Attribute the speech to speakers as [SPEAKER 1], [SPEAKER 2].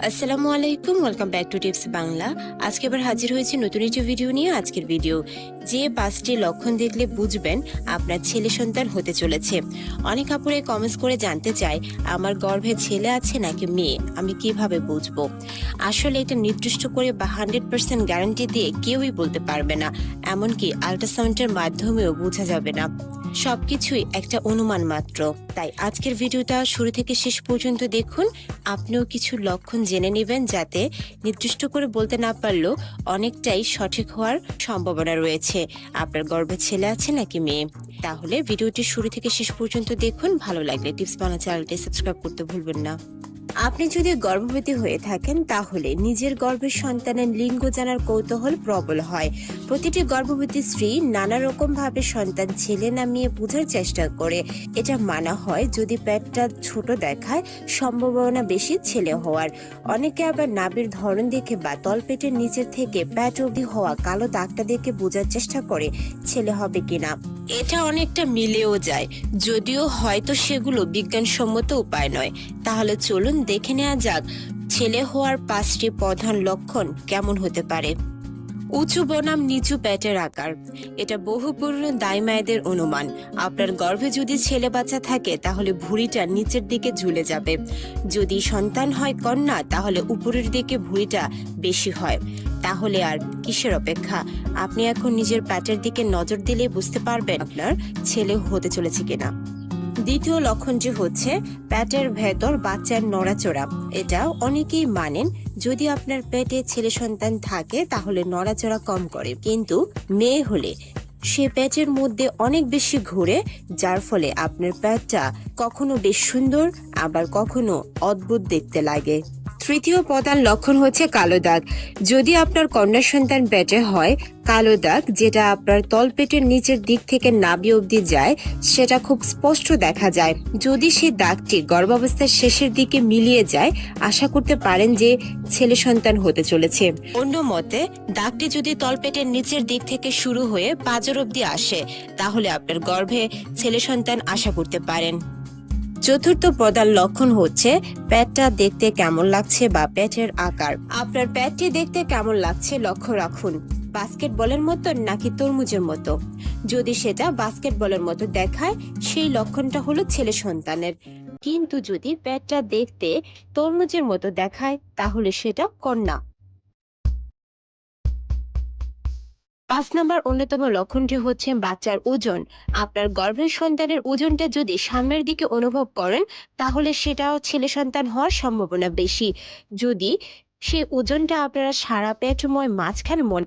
[SPEAKER 1] আসসালামু আলাইকুম, welcome back to tips Bangla. আজকে আবার হাজির হয়েছে নতুন একটি ভিডিও নিয়ে, আজকের ভিডিও। যে পাঁচটি লক্ষণ দেখলে বুঝবেন আপনার ছেলে সন্তান হতে চলেছে। অনেক আপুরে কমেন্টস করে জানতে চায়, আমার গর্ভে ছেলে আছে নাকি মেয়ে? আমি কীভাবে বুঝব? আসলে এটা নির্দিষ্ট করে বা হান্ড্রেড পার্সেন্ট গ্যারান্টি দিয়ে কেউই বলতে পারবে না। এমনকি আল্ট্রাসাউন্ডের মাধ্যমেও বোঝা যাবে না। সবকিছুই একটা অনুমান মাত্র। তাই আজকের ভিডিওটা শুরু থেকে শেষ পর্যন্ত দেখুন। আপনিও কিছু লক্ষণ জেনে নেবেন যাতে নির্দিষ্ট করে বলতে না পারলেও অনেকটাই সঠিক হওয়ার সম্ভাবনা রয়েছে। আপনার গর্ভে ছেলে আছে নাকি মেয়ে? তাহলে ভিডিওটি শুরু থেকে শেষ পর্যন্ত দেখুন। ভালো লাগলে টিপস বাংলা চ্যানেলটি সাবস্ক্রাইব করতে ভুলবেন না। আপনি যদি গর্ভবতী হয়ে থাকেন, তাহলে নিজের গর্ভের সন্তানের লিঙ্গ জানার কৌতূহল প্রবল হয়। প্রতিটি গর্ভবতী স্ত্রী নানা রকম ভাবে সন্তান ছেলে না মেয়ে বোঝার চেষ্টা করে। এটা মানা হয় যদি পেটটা ছোট দেখায়, সম্ভাবনা বেশি ছেলে হওয়ার। অনেকে আবার নাভির ধরন দেখে বা তলপেটের নিচের থেকে প্যাট অবধি হওয়া কালো দাগটা দেখে বোঝার চেষ্টা করে, ছেলে হবে কিনা। এটা অনেকটা মিলেও যায়। যদিও হয়তো সেগুলো বিজ্ঞানসম্মত উপায় নয়। তাহলে চলুন দেখে নেওয়া যাক, ছেলে হওয়ার পাঁচটি প্রধান লক্ষণ কেমন হতে পারে? উঁচু বনাম নিচু পেটের আকার। এটা বহু পুরনো দাই মায়েদের অনুমান। আপনার গর্ভে যদি ছেলে বাচ্চা থাকে, তাহলে ভুঁড়িটা নিচের দিকে ঝুলে যাবে। যদি সন্তান হয় কন্যা, তাহলে উপরের দিকে ভুঁড়িটা বেশি হয়। তাহলে আর কিসের অপেক্ষা? আপনি এখন নিজের প্যাটের দিকে নজর দিলে বুঝতে পারবেন আপনার ছেলে হতে চলেছে কিনা। দ্বিতীয় লক্ষণটি হচ্ছে প্যাটের ভেতর বাচ্চার নড়াচড়া। এটা অনেকেই মানেন, যদি আপনার পেটে ছেলে সন্তান থাকে, তাহলে নড়াচড়া কম করে। কিন্তু মেয়ে হলে সে প্যাটের মধ্যে অনেক বেশি ঘুরে, যার ফলে আপনার পেটটা কখনো বেশ সুন্দর, আবার কখনো অদ্ভুত দেখতে লাগে। তৃতীয় প্রধান লক্ষণ হচ্ছে কালো দাগ। যদি আপনার কন্যা সন্তান পেটে হয়, কালো দাগ, যেটা আপনার তলপেটের নিচের দিক থেকে নাবি অবধি যায়, সেটা খুব স্পষ্ট দেখা যায়। যদি সেই দাগটি গর্ভাবস্থার শেষের দিকে মিলিয়ে যায়, আশা করতে পারেন যে ছেলে সন্তান হতে চলেছে। অন্য মতে, দাগটি যদি তলপেটের নিচের দিক থেকে শুরু হয়ে পাজর অবধি আসে, তাহলে আপনার গর্ভে ছেলে সন্তান আশা করতে পারেন। চতুর্থ প্রধান লক্ষণ হচ্ছে প্যাটটা দেখতে কেমন লাগছে বা পেটের আকার। আপনার প্যাটটি দেখতে কেমন লাগছে লক্ষ্য রাখুন। বাস্কেটবলের মতো নাকি তরমুজের মতো? যদি সেটা বাস্কেটবলের মতো দেখায়, সেই লক্ষণটা হলো ছেলে সন্তানের। কিন্তু যদি প্যাটটা দেখতে তরমুজের মতো দেখায়, তাহলে সেটা কন্যা। পাঁচ নম্বর অন্যতম লক্ষণটি হচ্ছে বাচ্চার ওজন। আপনার গর্ভের সন্তানের ওজনটা যদি সামনের দিকে অনুভব করেন, তাহলে সেটাও ছেলে সন্তান হওয়ার সম্ভাবনা বেশি। যদি সে ওজনটা আপনারা সারা পেটময় মাঝখানে মন